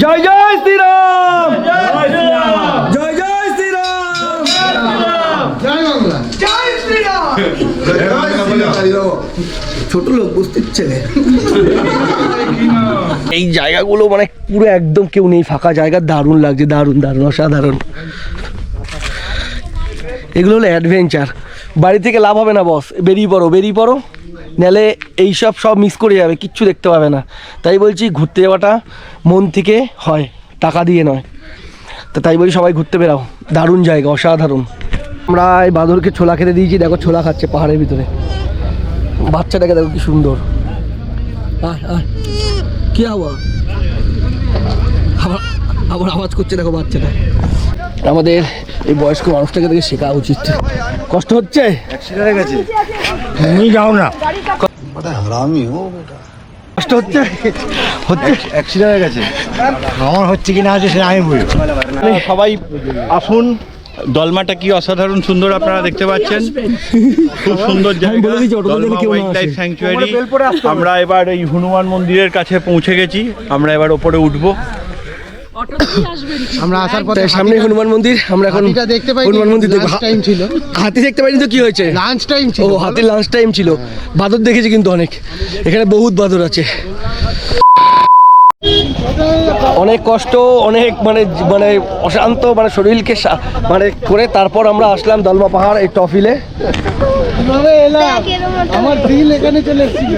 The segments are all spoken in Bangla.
জয় জয় শ্রীরাম! জয় জয় শ্রীরাম! ছোট লোক বস্তির ছেলে। এই জায়গাগুলো মানে পুরো একদম কেউ নেই ফাঁকা জায়গা দারুণ লাগছে দারুণ দারুণ অসাধারণ। এগুলো হলো অ্যাডভেঞ্চার বাড়ি থেকে লাভ হবে না বস বেরিয়ে পড়ো বেরিয়ে পড়ো। নালে এইসব সব মিস করে যাবে, কিচ্ছু দেখতে পাবে না। তাই বলছি ঘুরতে যাওয়াটা মন থেকে হয়, টাকা দিয়ে নয়। তো তাই বলি সবাই ঘুরতে বেরাও, দারুণ জায়গা, অসাধারণ। আমরা এই বাদরকে ছোলা খেতে দিয়েছি, দেখো ছোলা খাচ্ছে পাহাড়ের ভিতরে। বাচ্চাটাকে দেখো কি সুন্দর। কি আবার আবার আওয়াজ করছে দেখো বাচ্চাটা। আমাদের এই বয়স্ক মানুষটাকে দেখে শেখা উচিত। কষ্ট হচ্ছে? গেছে। তুমি যাও না। হারামি ও কষ্ট হচ্ছে? হচ্ছে? অ্যাক্সিডেন্ট হয়ে গেছে। আমার হচ্ছে কি না হচ্ছে সেটা আমি বলি। সবাই আসুন। দলমাটা কি অসাধারণ সুন্দর আপনারা দেখতে পাচ্ছেন। খুব সুন্দর জায়গা। স্যাংচুয়ারি আমরা এবার এই হনুমান মন্দিরের কাছে পৌঁছে গেছি। আমরা এবার ওপরে উঠবো। আমরা আসার তাই সামনে হনুমান মন্দির আমরা এখন হাতিটা দেখতে পাইনি হনুমান মন্দির টাইম ছিল। হাতি দেখতে পাইনি তো কি হয়েছে? লাঞ্চ টাইম ছিল। ও হাতির লাঞ্চ টাইম ছিল। বাদর দেখেছি কিন্তু অনেক। এখানে বহুত বাদর আছে। অনেক কষ্ট অনেক মানে মানে অশান্ত মানে শরীরকে সা- মানে করে তারপর আমরা আসলাম দলমা পাহাড় এই টফিলে আমার দিল এখানে চলে এসেছিল।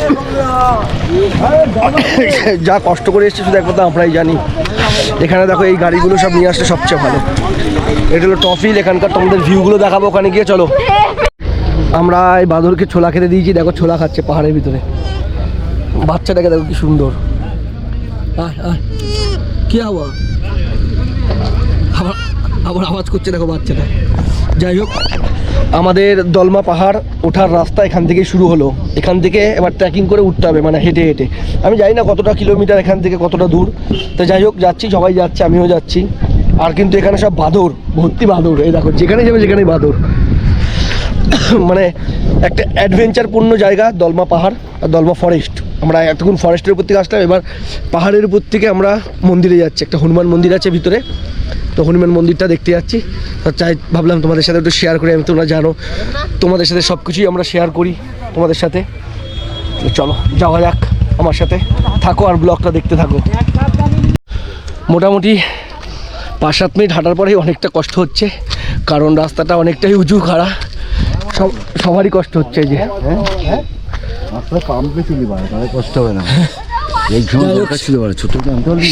যা কষ্ট করে এসেছি শুধু একমাত্র আমরাই জানি। এখানে দেখো এই গাড়িগুলো সব নিয়ে আসলে সবচেয়ে ভালো। এটা হলো টফিল এখানকার তোমাদের ভিউগুলো দেখাবো ওখানে গিয়ে, চলো। আমরা এই বাদরকে ছোলা খেতে দিয়েছি, দেখো ছোলা খাচ্ছে পাহাড়ের ভিতরে। বাচ্চাটাকে দেখো কি সুন্দর। কি আওয়াজ আবার আবার আওয়াজ করছে দেখো বাচ্চাটা। যাই হোক আমাদের দলমা পাহাড় ওঠার রাস্তা এখান থেকেই শুরু হলো। এখান থেকে এবার ট্রেকিং করে উঠতে হবে মানে হেঁটে হেঁটে। আমি জানি না কতটা কিলোমিটার এখান থেকে কতটা দূর। তো যাই হোক, যাচ্ছি, সবাই যাচ্ছে, আমিও যাচ্ছি। আর কিন্তু এখানে সব বাদর, ভর্তি বাদর। এই দেখো যেখানে যাবে যেখানেই বাদর। মানে একটা অ্যাডভেঞ্চারপূর্ণ জায়গা, দলমা পাহাড় আর দলমা ফরেস্ট আমরা এতক্ষণ ফরেস্টের উপর থেকে আসলাম, এবার পাহাড়ের উপর থেকে আমরা মন্দিরে যাচ্ছি। একটা হনুমান মন্দির আছে ভিতরে। তো হনুমান মন্দিরটা দেখতে যাচ্ছি। চাই, ভাবলাম তোমাদের সাথে একটু শেয়ার করি, আমি তোমরা জানো। তোমাদের সাথে সব কিছুই আমরা শেয়ার করি তোমাদের সাথে। চলো, যাওয়া যাক আমার সাথে। থাকো আর ব্লগটা দেখতে থাকো। মোটামুটি পাঁচ সাত মিনিট হাঁটার পরেই অনেকটা কষ্ট হচ্ছে, কারণ রাস্তাটা অনেকটাই উঁচু, খাড়া। সব, সবারই কষ্ট হচ্ছে যে। আপনার কষ্ট হবে না।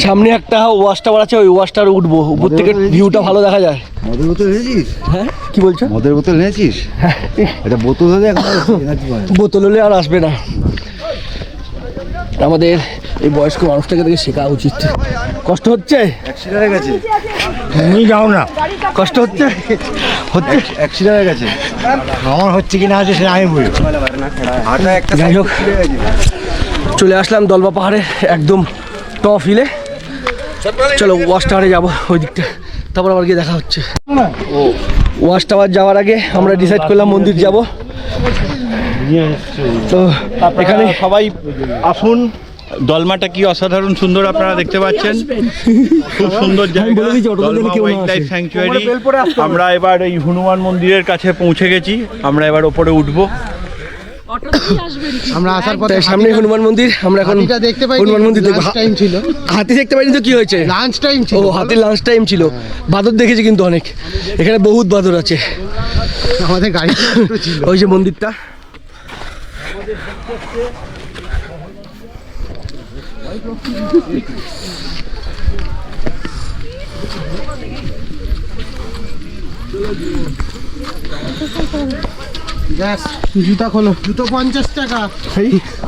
সামনে একটা ওয়াশ টাওয়ার আছে ওই ওয়াশ টাওয়ার উঠবো। উপর থেকে ভিউটা ভালো দেখা যায়। মদের বোতল এনেছিস? হ্যাঁ কি বলছো? মদের বোতল এনেছিস? এটা বোতল হলে। বোতল হলে আর আসবে না। আমাদের এই বয়স্ক মানুষটাকে দেখে শেখা উচিত। কষ্ট হচ্ছে? অ্যাক্সিডেন্ট হয়ে গেছে। তুমি যাও না। কষ্ট হচ্ছে? হচ্ছে? অ্যাক্সিডেন্ট হয়ে গেছে। আমার হচ্ছে কি না হচ্ছে সেটা আমি বলি। একটা যাই হোক। চলে আসলাম দলবা পাহাড়ে একদম টপ হিলে চলো ওয়াশ টাওয়ারে যাব ওই দিকটা তারপর আবার গিয়ে দেখা হচ্ছে। ওয়াশ টাওয়ার যাওয়ার আগে আমরা ডিসাইড করলাম মন্দির যাব। তো এখানে এখানে সবাই আসুন। দলমাটা কি অসাধারণ সুন্দর আপনারা দেখতে পাচ্ছেন? খুব সুন্দর জায়গা। দলমা ওয়াইল্ড লাইফ স্যাংচুয়ারি আমরা এবার এই হনুমান মন্দিরের কাছে পৌঁছে গেছি। আমরা এবার ওপরে উঠবো। আমরা আসার পথে সামনে হনুমান মন্দির। আমরা এখন দেখতে পাইনি হনুমান মন্দির টাইম ছিল। হাতি দেখতে পাইনি তো কি হয়েছে? লাঞ্চ টাইম ছিল। ও হাতির লাঞ্চ টাইম ছিল। বাদর দেখেছি কিন্তু অনেক। এখানে বহুত বাদর আছে। আমাদের গাড়ি ছিল। ওই যে মন্দিরটা। ব্যাস জুতা খোলো। জুতো পঞ্চাশ টাকা।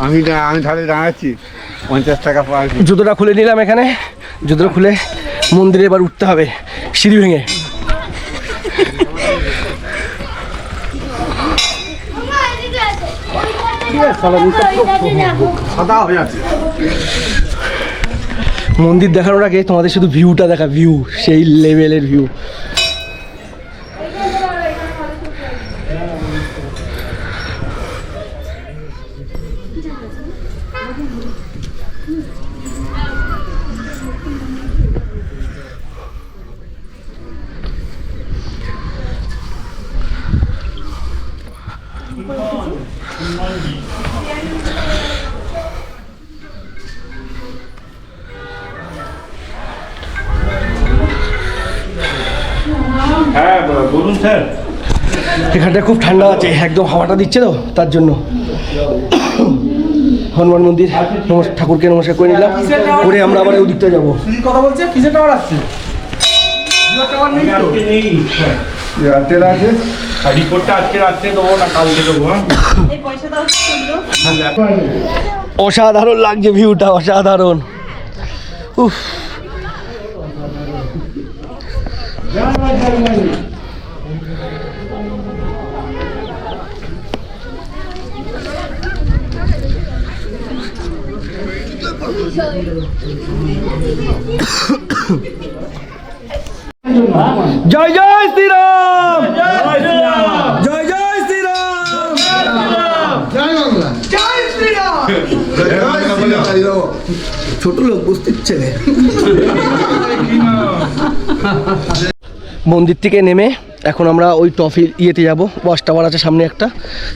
আমি আমি ধারে দাঁড়াচ্ছি। পঞ্চাশ টাকা জুতোটা খুলে নিলাম এখানে। জুতোটা খুলে মন্দিরে এবার উঠতে হবে সিঁড়ি ভেঙে। মন্দির দেখানোর আগে তোমাদের শুধু ভিউটা দেখা ভিউ সেই লেভেলের ভিউ Thank you. হ্যাঁ বলুন স্যার। এখানটা খুব ঠান্ডা আছে একদম হাওয়াটা দিচ্ছে তো তার জন্য। হনুমান মন্দির ঠাকুরকে নমস্কার করে নিলাম করে আমরা আবার ওই দিকটা যাব। কথা বলছে? কিসের টাওয়ার আসছে? অসাধারণ লাগছে ভিউটা অসাধারণ। উফ। জয় জয় শ্রীরাম জয় জয় শ্রীরাম ছোট লোক বুঝতে ছেলে মন্দির থেকে নেমে এখন আমরা ওই টফি ইয়েতে যাব ওয়াশ টাওয়ার আছে সামনে একটা।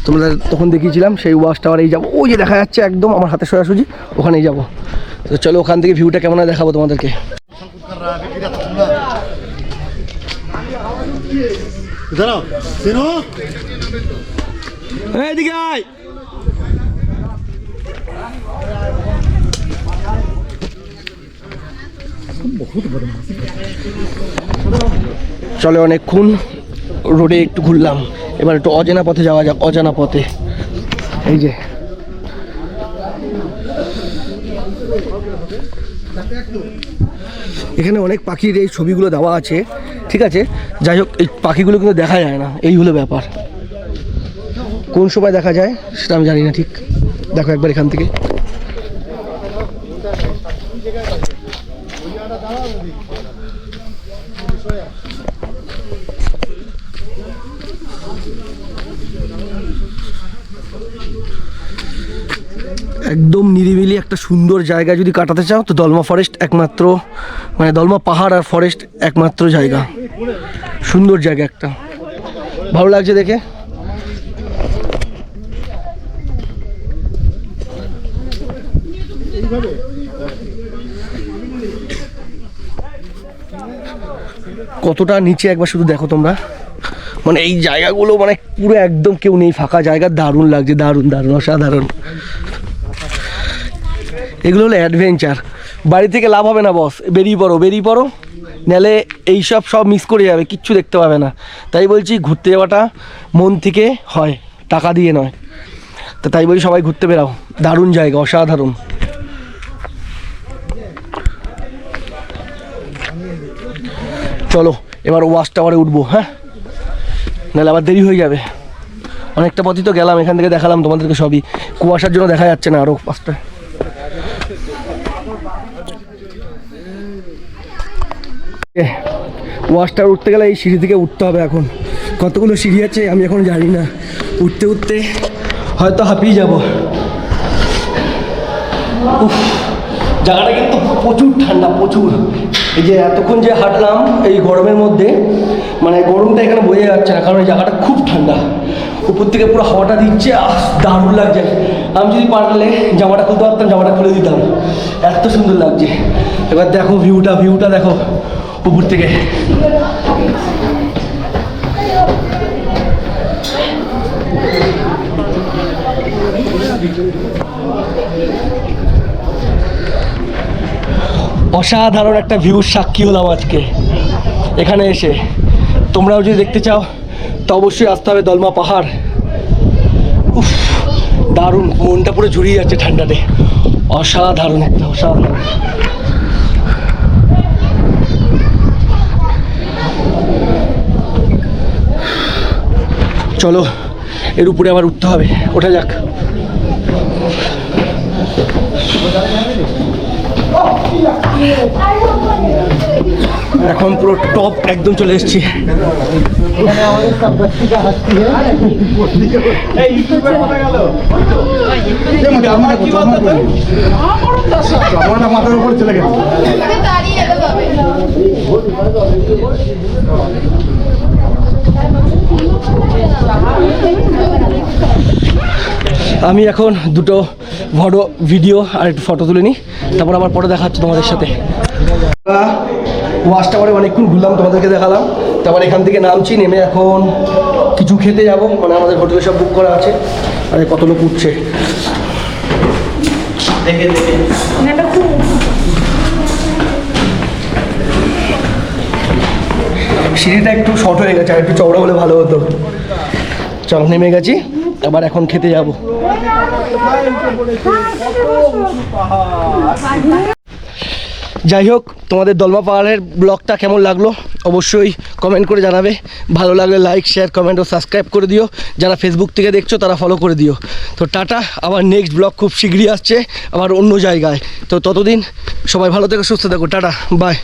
তোমরা তখন দেখিয়েছিলাম সেই ওয়াশ টাওয়ারেই যাব। ওই যে দেখা যাচ্ছে একদম আমার হাতে সোজাসুজি ওখানেই যাব। তো চলো ওখান থেকে ভিউটা কেমন দেখাবো তোমাদেরকে। এদিকে চলে অনেকক্ষণ, রোডে একটু ঘুরলাম। এবার একটু অজানা পথে যাওয়া যাক, অজানা পথে। এই যে। এখানে অনেক পাখির এই ছবিগুলো দেওয়া আছে, ঠিক আছে? যাই হোক, এই পাখিগুলো কিন্তু দেখা যায় না, এই হলো ব্যাপার। কোন সময় দেখা যায়, সেটা আমি জানি না, ঠিক? দেখো একবার এখান থেকে। একদম নিরিবিলি একটা সুন্দর জায়গা যদি কাটাতে চাও, তো দলমা ফরেস্ট একমাত্র মানে দলমা পাহাড় আর ফরেস্ট একমাত্র জায়গা। সুন্দর জায়গা একটা। ভালো লাগছে দেখে? কতটা নিচে একবার শুধু দেখো তোমরা। মানে এই জায়গাগুলো মানে পুরো একদম কেউ নেই, ফাঁকা জায়গা, দারুণ লাগছে, দারুণ দারুণ, অসাধারণ। এগুলো হলো অ্যাডভেঞ্চার বাড়ি থেকে লাভ হবে না বস বেরিয়ে পড়ো বেরিয়ে পড়ো। নালে এইসব সব মিস করে যাবে, কিচ্ছু দেখতে পাবে না। তাই বলছি ঘুরতে যাওয়াটা মন থেকে হয়, টাকা দিয়ে নয়। তো তাই বলি সবাই ঘুরতে বেরাও। দারুণ জায়গা, অসাধারণ। চলো, এবার ওয়াশ টাওয়ারে উঠবো হ্যাঁ? নাহলে আবার দেরি হয়ে যাবে। অনেকটা পথই তো গেলাম, এখান থেকে দেখালাম তোমাদেরকে সবই। কুয়াশার জন্য দেখা যাচ্ছে না আরও পাঁচটা। ওয়াশটা উঠতে গেলে এই সিঁড়ি থেকে উঠতে হবে এখন। কতগুলো সিঁড়ি আছে আমি এখন জানি না। উঠতে উঠতে হয়তো হাঁপিয়ে যাব। জায়গাটা কিন্তু প্রচুর ঠান্ডা, প্রচুর। এই যে এতক্ষণ যে হাঁটলাম এই গরমের মধ্যে মানে গরমটা এখানে বোঝা যাচ্ছে না, কারণ এই জায়গাটা খুব ঠান্ডা। উপর থেকে পুরো হাওয়াটা দিচ্ছে, আহ, দারুণ লাগছে। আমি যদি পারলে জামাটা খুলতে পারতাম, জামাটা খুলে দিতাম। এত সুন্দর লাগছে। এবার দেখো ভিউটা ভিউটা দেখো উপর থেকে। অসাধারণ একটা ভিউর সাক্ষী হলাম আজকে। এখানে এসে। তোমরাও যদি দেখতে চাও, তো অবশ্যই আসতে হবে দলমা পাহাড়। উফ, দারুণ, মনটা পুরো জুড়িয়ে যাচ্ছে ঠান্ডাতে। অসাধারণ, একটা অসাধারণ। চলো, এর উপরে আবার উঠতে হবে। ওঠা যাক। এখন পুরো টপ একদম চলে এসেছি। মাথার উপর চলে গেছে আমি এখন দুটো ফটো ভিডিও আর একটু ফটো তুলে নিই তারপর আবার পরে দেখা হচ্ছে তোমাদের সাথে। ওয়াশ টাওয়ারে অনেকক্ষণ ঘুরলাম, তোমাদেরকে দেখালাম। তারপর এখান থেকে নামছি, নেমে এখন কিছু খেতে যাব। মানে আমাদের হোটেলে সব বুক করা আছে। আরে কত লোক উঠছে। দেখে সিঁড়িটা একটু শর্ট হয়ে গেছে, আর একটু চওড়া হলে ভালো হতো। চলো, নেমে গেছি। আবার এখন খেতে যাব। যাই হোক তোমাদের দলমা পাহাড়ের ব্লগটা কেমন লাগল? অবশ্যই কমেন্ট করে জানাবে। ভালো লাগলে লাইক শেয়ার কমেন্ট ও সাবস্ক্রাইব করে দিও। যারা ফেসবুক থেকে দেখছ তারা ফলো করে দিও। তো টাটা আবার নেক্সট ব্লগ খুব শীঘ্রই আসছে আবার অন্য জায়গায়। তো ততদিন সবাই ভালো থেকে সুস্থ থাকো। Tata bye